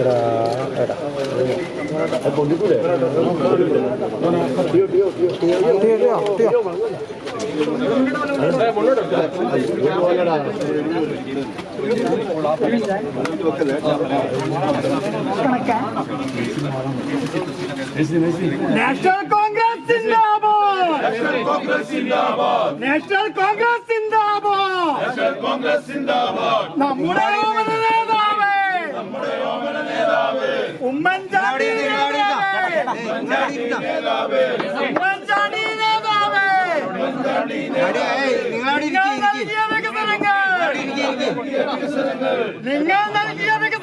എടാ എടാ അത് പൊന്തിക്കൂലേ തീയോ തീയോ തീയോ തീയോ തീയോ നാഷണൽ കോൺഗ്രസ് സിന്ദാബാദ് നാഷണൽ കോൺഗ്രസ് സിന്ദാബാദ് നമ്മുടെ ഓമന നേതാവേ ഉമ്മൻചാണ്ടി നേതാവേ ഉമ്മൻചാണ്ടി നേതാവേ നിങ്ങൾ നൽകിയ വികസനങ്ങൾ.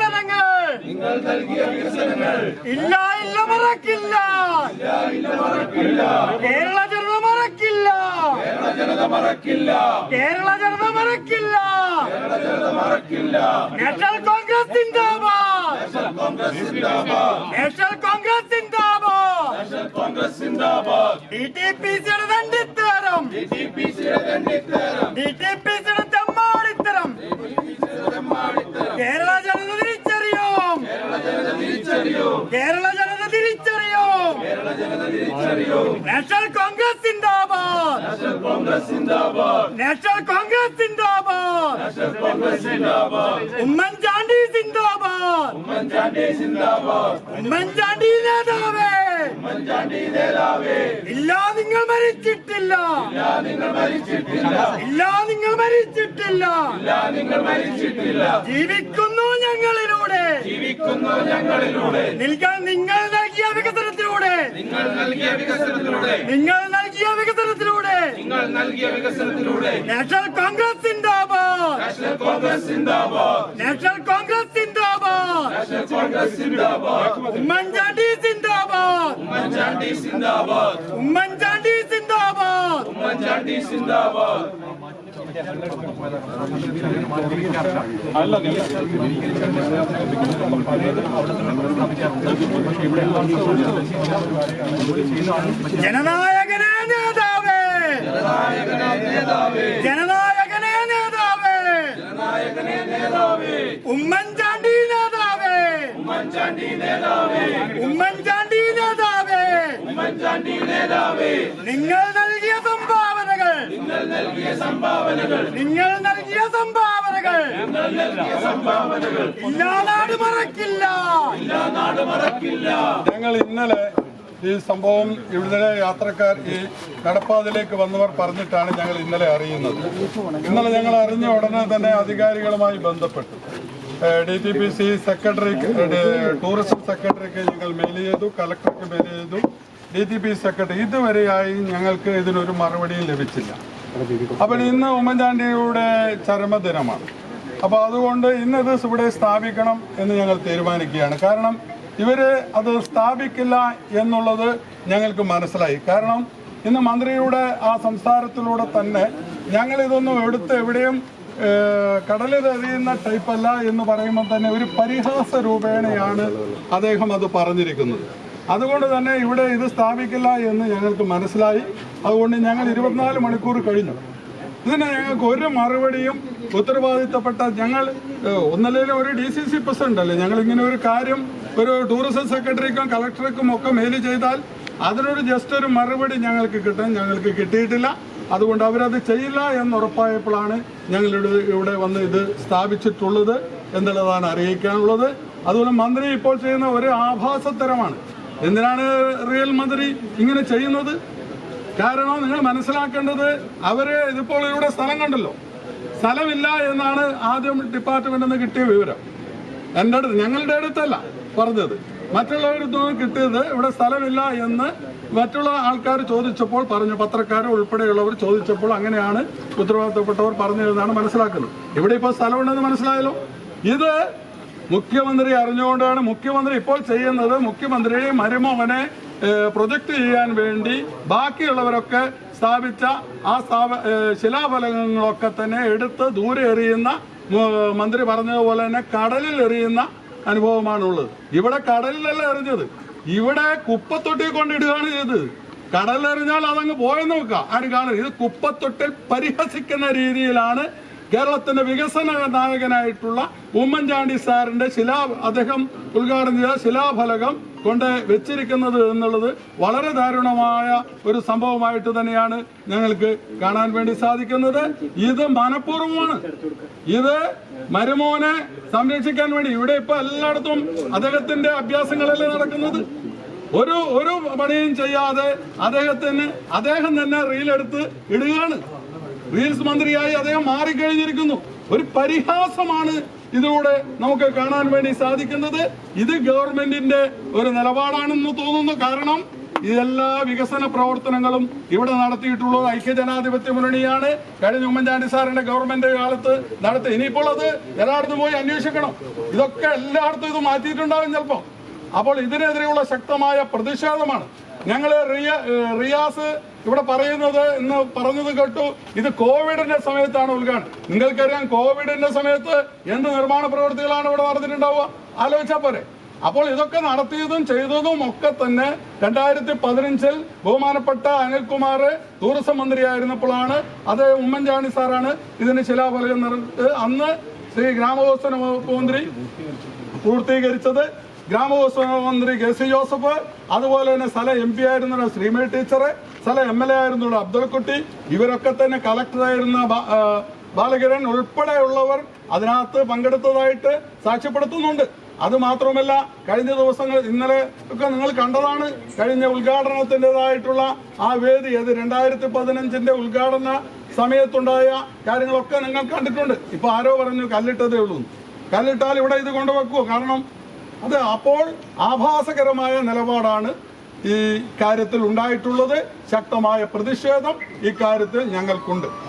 നിങ്ങൾ നൽകിയ വികസനങ്ങൾ. ഇല്ല ഇല്ല മറക്കില്ല. കേരള ജനത മറക്കില്ല. കേരള ജനത മറക്കില്ല. നാഷണൽ കോൺഗ്രസ് സിന്ദാബാദ് നാഷണൽ കോൺഗ്രസ് സിന്ദാബാദ് ഡി ടി പി സിയുടെ തണ്ടിത്തരം ഡി ടി പി സിയുടെ തെമ്മാടിത്തരം. കേരള ജനത തിരിച്ചറിയും. കേരള ജനത തിരിച്ചറിയും. നാഷണൽ കോൺഗ്രസ് സിന്ദാബാദ് നാഷണൽ കോൺഗ്രസ് സിന്ദാബാദ് ഉമ്മൻചാണ്ടി സിന്ദാബാദ്. ഉമ്മൻചാണ്ടി നേതാവേ. ഇല്ല നിങ്ങൾ മരിച്ചിട്ടില്ല. ഇല്ല നിങ്ങൾ മരിച്ചിട്ടില്ല. ജീവിക്കുന്നു ഞങ്ങളിലൂടെ. ജീവിക്കുന്നു ഞങ്ങളിലൂടെ. നിങ്ങൾ നിങ്ങൾ നൽകിയ വികസനത്തിലൂടെ. നിങ്ങൾ നൽകിയ വികസനത്തിലൂടെ. നിങ്ങൾ നൽകിയ വികസനത്തിലൂടെ. നിങ്ങൾ നൽകിയ വികസനത്തിലൂടെ. നാഷണൽ കോൺഗ്രസ് സിന്ദാബാദ്. നാഷണൽ കോൺഗ്രസ് സിന്ദാബാദ്. നാഷണൽ കോൺഗ്രസ് കോൺഗ്രസ് സിന്ദാബാദ് ഉമ്മൻചാണ്ടി സിന്ദാബാദ് ഉമ്മൻചാണ്ടി സിന്ദാബാദ് ഉമ്മൻചാണ്ടി സിന്ദാബാദ് ഉമ്മൻചാണ്ടി സിന്ദാബാദ് ജനനായകനെ നേതാവേ. ജനനായകനെ നേതാവേ. നായകനെ നേതാവേ. നേതാവേ. ഉമ്മൻചാണ്ടി നേതാവേ. ഉമ്മൻചാണ്ടി നേതാവേ. ഉമ്മൻചാണ്ടി നേതാവേ. നിങ്ങൾ നൽകിയ സംഭാവനകൾ. നിങ്ങൾ നൽകിയ സംഭാവനകൾ. നിങ്ങൾ നൽകിയ സംഭാവനകൾ. നിങ്ങൾ നൽകിയ സംഭാവനകൾ. ഇല്ലാ നാട് മറക്കില്ല. ഇല്ലാ നാട് മറക്കില്ല. ഞങ്ങൾ ഇന്നലെ ഈ സംഭവം ഇവിടുത്തെ യാത്രക്കാർ ഈ കടപ്പാതിലേക്ക് വന്നവർ പറഞ്ഞിട്ടാണ് ഞങ്ങൾ ഇന്നലെ അറിയുന്നത്. ഇന്നലെ ഞങ്ങൾ അറിഞ്ഞ ഉടനെ തന്നെ അധികാരികളുമായി ബന്ധപ്പെട്ടു. ഡി ടി പി സി സെക്രട്ടറിക്ക് ടൂറിസം സെക്രട്ടറിക്ക് ഞങ്ങൾ മെയിൽ ചെയ്തു കളക്ടർക്ക് മെയിൽ ചെയ്തു. ഡി ടി പി സെക്രട്ടറി ഇതുവരെയായി ഞങ്ങൾക്ക് ഇതിനൊരു മറുപടിയും ലഭിച്ചില്ല. അപ്പോൾ ഇന്ന് ഉമ്മൻചാണ്ടിയുടെ ചരമദിനമാണ്. അപ്പോൾ അതുകൊണ്ട് ഇന്നത് ഇവിടെ സ്ഥാപിക്കണം എന്ന് ഞങ്ങൾ തീരുമാനിക്കുകയാണ്. കാരണം ഇവർ അത് സ്ഥാപിക്കില്ല എന്നുള്ളത് ഞങ്ങൾക്ക് മനസ്സിലായി. കാരണം ഇന്ന് മന്ത്രിയുടെ ആ സംസാരത്തിലൂടെ തന്നെ ഞങ്ങളിതൊന്നും എടുത്ത് എവിടെയും കടലിൽ ടൈപ്പ് അല്ല എന്ന് പറയുമ്പോൾ തന്നെ ഒരു പരിഹാസ രൂപേണയാണ് അദ്ദേഹം അത് പറഞ്ഞിരിക്കുന്നത്. അതുകൊണ്ട് തന്നെ ഇവിടെ ഇത് സ്ഥാപിക്കില്ല എന്ന് ഞങ്ങൾക്ക് മനസ്സിലായി. അതുകൊണ്ട് ഞങ്ങൾ ഇരുപത്തിനാല് മണിക്കൂർ കഴിഞ്ഞു. ഇതിന് ഞങ്ങൾക്ക് ഒരു മറുപടിയും ഉത്തരവാദിത്തപ്പെട്ട ഞങ്ങൾ ഒന്നല്ലെങ്കിലും ഒരു ഡി സി സി പ്രസിഡന്റ് അല്ലേ? ഞങ്ങൾ ഇങ്ങനെ ഒരു കാര്യം ഒരു ടൂറിസം സെക്രട്ടറിക്കും കളക്ടർക്കും ഒക്കെ മെയിൽ ചെയ്താൽ അതിനൊരു ജസ്റ്റ് ഒരു മറുപടി ഞങ്ങൾക്ക് കിട്ടാൻ ഞങ്ങൾക്ക് കിട്ടിയിട്ടില്ല. അതുകൊണ്ട് അവരത് ചെയ്യില്ല എന്നുറപ്പായപ്പോഴാണ് ഞങ്ങൾ ഇവിടെ വന്ന് ഇത് സ്ഥാപിച്ചിട്ടുള്ളത് എന്നുള്ളതാണ് അറിയിക്കാനുള്ളത്. അതുപോലെ മന്ത്രി ഇപ്പോൾ ചെയ്യുന്ന ഒരു ആഭാസത്തരമാണ്. എന്തിനാണ് റിയൽ മന്ത്രി ഇങ്ങനെ ചെയ്യുന്നത്? കാരണം നിങ്ങൾ മനസ്സിലാക്കേണ്ടത് അവർ ഇതിപ്പോൾ ഇവിടെ സ്ഥലം കണ്ടല്ലോ. സ്ഥലമില്ല എന്നാണ് ആദ്യം ഡിപ്പാർട്ട്മെന്റിൽ നിന്ന് കിട്ടിയ വിവരം. എന്റെ അടുത്ത് ഞങ്ങളുടെ അടുത്തല്ല പറഞ്ഞത്. മറ്റുള്ളവരുടെ കിട്ടിയത് ഇവിടെ സ്ഥലമില്ല എന്ന് മറ്റുള്ള ആൾക്കാർ ചോദിച്ചപ്പോൾ പറഞ്ഞു പത്രക്കാർ ഉൾപ്പെടെയുള്ളവർ ചോദിച്ചപ്പോൾ അങ്ങനെയാണ് ഉത്തരവാദിത്തപ്പെട്ടവർ പറഞ്ഞതെന്നാണ് മനസ്സിലാക്കുന്നത്. ഇവിടെ ഇപ്പോൾ സ്ഥലമുണ്ടെന്ന് മനസ്സിലായല്ലോ? ഇത് മുഖ്യമന്ത്രി അറിഞ്ഞുകൊണ്ടാണ് മുഖ്യമന്ത്രി ഇപ്പോൾ ചെയ്യുന്നത്. മുഖ്യമന്ത്രിയെ മരുമോഹനെ പ്രൊജക്ട് ചെയ്യാൻ വേണ്ടി ബാക്കിയുള്ളവരൊക്കെ സ്ഥാപിച്ച ആ സ്ഥാപ ശിലാഫലങ്ങളൊക്കെ തന്നെ എടുത്ത് ദൂരെ എറിയുന്ന മന്ത്രി പറഞ്ഞതുപോലെ തന്നെ കടലിൽ എറിയുന്ന അനുഭവമാണുള്ളത്. ഇവിടെ കടലിലല്ല എറിഞ്ഞത്. ഇവിടെ കുപ്പത്തൊട്ടി കൊണ്ടിടുകയാണ് ചെയ്തത് കടലെറിഞ്ഞാൽ അതങ്ങ് പോയെന്ന് നോക്കുക ആരും കാണരുത്. ഇത് കുപ്പത്തൊട്ടിൽ പരിഹസിക്കുന്ന രീതിയിലാണ് കേരളത്തിന്റെ വികസന നായകനായിട്ടുള്ള ഉമ്മൻചാണ്ടി സാറിന്റെ ശിലാ അദ്ദേഹം ഉദ്ഘാടനം ചെയ്ത ശിലാഫലകം കൊണ്ട് വെച്ചിരിക്കുന്നത് എന്നുള്ളത് വളരെ ദാരുണമായ ഒരു സംഭവമായിട്ട് തന്നെയാണ് ഞങ്ങൾക്ക് കാണാൻ വേണ്ടി സാധിക്കുന്നത്. ഇത് മനഃപൂർവമാണ്. ഇത് മരുമോനെ സംരക്ഷിക്കാൻ വേണ്ടി ഇവിടെ ഇപ്പൊ എല്ലായിടത്തും അദ്ദേഹത്തിന്റെ അഭ്യാസങ്ങളല്ലേ നടക്കുന്നത്? ഒരു ഒരു പണിയും ചെയ്യാതെ അദ്ദേഹത്തിന് അദ്ദേഹം തന്നെ റീലെടുത്ത് ഇടുകയാണ്. റീൽസ് മന്ത്രിയായി അദ്ദേഹം മാറിക്കഴിഞ്ഞിരിക്കുന്നു. ഒരു പരിഹാസമാണ് ഇതിലൂടെ നമുക്ക് കാണാൻ വേണ്ടി സാധിക്കുന്നത്. ഇത് ഗവൺമെന്റിന്റെ ഒരു നിലപാടാണെന്ന് തോന്നുന്നു. കാരണം ഇതെല്ലാ വികസന പ്രവർത്തനങ്ങളും ഇവിടെ നടത്തിയിട്ടുള്ളത് ഐക്യജനാധിപത്യ മുന്നണിയാണ്. കഴിഞ്ഞ ഉമ്മൻചാണ്ടി സാറിന്റെ ഗവൺമെന്റ് കാലത്ത് നടത്തി ഇനിയിപ്പോൾ അത് എല്ലായിടത്തും പോയി അന്വേഷിക്കണം. ഇതൊക്കെ എല്ലായിടത്തും ഇത് മാറ്റിയിട്ടുണ്ടാവും ചിലപ്പോൾ അപ്പോൾ ഇതിനെതിരെയുള്ള ശക്തമായ പ്രതിഷേധമാണ്. ഞങ്ങൾ റിയാസ് ഇവിടെ പറയുന്നത് ഇന്ന് പറഞ്ഞത് കേട്ടു. ഇത് കോവിഡിന്റെ സമയത്താണ് ഉദ്ഘാടനം. നിങ്ങൾക്കറിയാം കോവിഡിന്റെ സമയത്ത് എന്ത് നിർമ്മാണ പ്രവൃത്തികളാണ് ഇവിടെ നടന്നിട്ടുണ്ടാവുക? ആലോചിച്ചാൽ പോരെ. അപ്പോൾ ഇതൊക്കെ നടത്തിയതും ചെയ്തതും ഒക്കെ തന്നെ രണ്ടായിരത്തി പതിനഞ്ചിൽ ബഹുമാനപ്പെട്ട അനിൽകുമാർ ടൂറിസം മന്ത്രിയായിരുന്നപ്പോഴാണ് അത് ഉമ്മൻചാണ്ടി സാറാണ് ഇതിന് ശിലാഫലകം അന്ന് ശ്രീ ഗ്രാമവികസന വകുപ്പ് മന്ത്രി പൂർത്തീകരിച്ചത്. ഗ്രാമവികസന മന്ത്രി കെ സി ജോസഫ് അതുപോലെ തന്നെ സ്ഥല എം പി ആയിരുന്ന ശ്രീമേ ടീച്ചർ സ്ഥല എം എൽ എ ആയിരുന്നുള്ള. അബ്ദുൾക്കുട്ടി ഇവരൊക്കെ തന്നെ കളക്ടറായിരുന്ന ബാലകിരൺ ഉൾപ്പെടെയുള്ളവർ അതിനകത്ത് പങ്കെടുത്തതായിട്ട് സാക്ഷ്യപ്പെടുത്തുന്നുണ്ട്. അത് മാത്രമല്ല കഴിഞ്ഞ ദിവസങ്ങൾ ഇന്നലെ ഒക്കെ നിങ്ങൾ കണ്ടതാണ് കഴിഞ്ഞ ഉദ്ഘാടനത്തിന്റെതായിട്ടുള്ള ആ വേദി അത് രണ്ടായിരത്തി പതിനഞ്ചിന്റെ ഉദ്ഘാടന സമയത്തുണ്ടായ കാര്യങ്ങളൊക്കെ നിങ്ങൾ കണ്ടിട്ടുണ്ട്. ഇപ്പൊ ആരോ പറഞ്ഞു കല്ലിട്ടതേ ഉള്ളൂ. കല്ലിട്ടാൽ ഇവിടെ ഇത് കൊണ്ടുവെക്കുമോ കാരണം അത് അപ്പോൾ ആഭാസകരമായ നിലപാടാണ് ഈ കാര്യത്തിൽ ഉണ്ടായിട്ടുള്ളത് ശക്തമായ പ്രതിഷേധം ഇക്കാര്യത്തിൽ ഞങ്ങൾക്കുണ്ട്.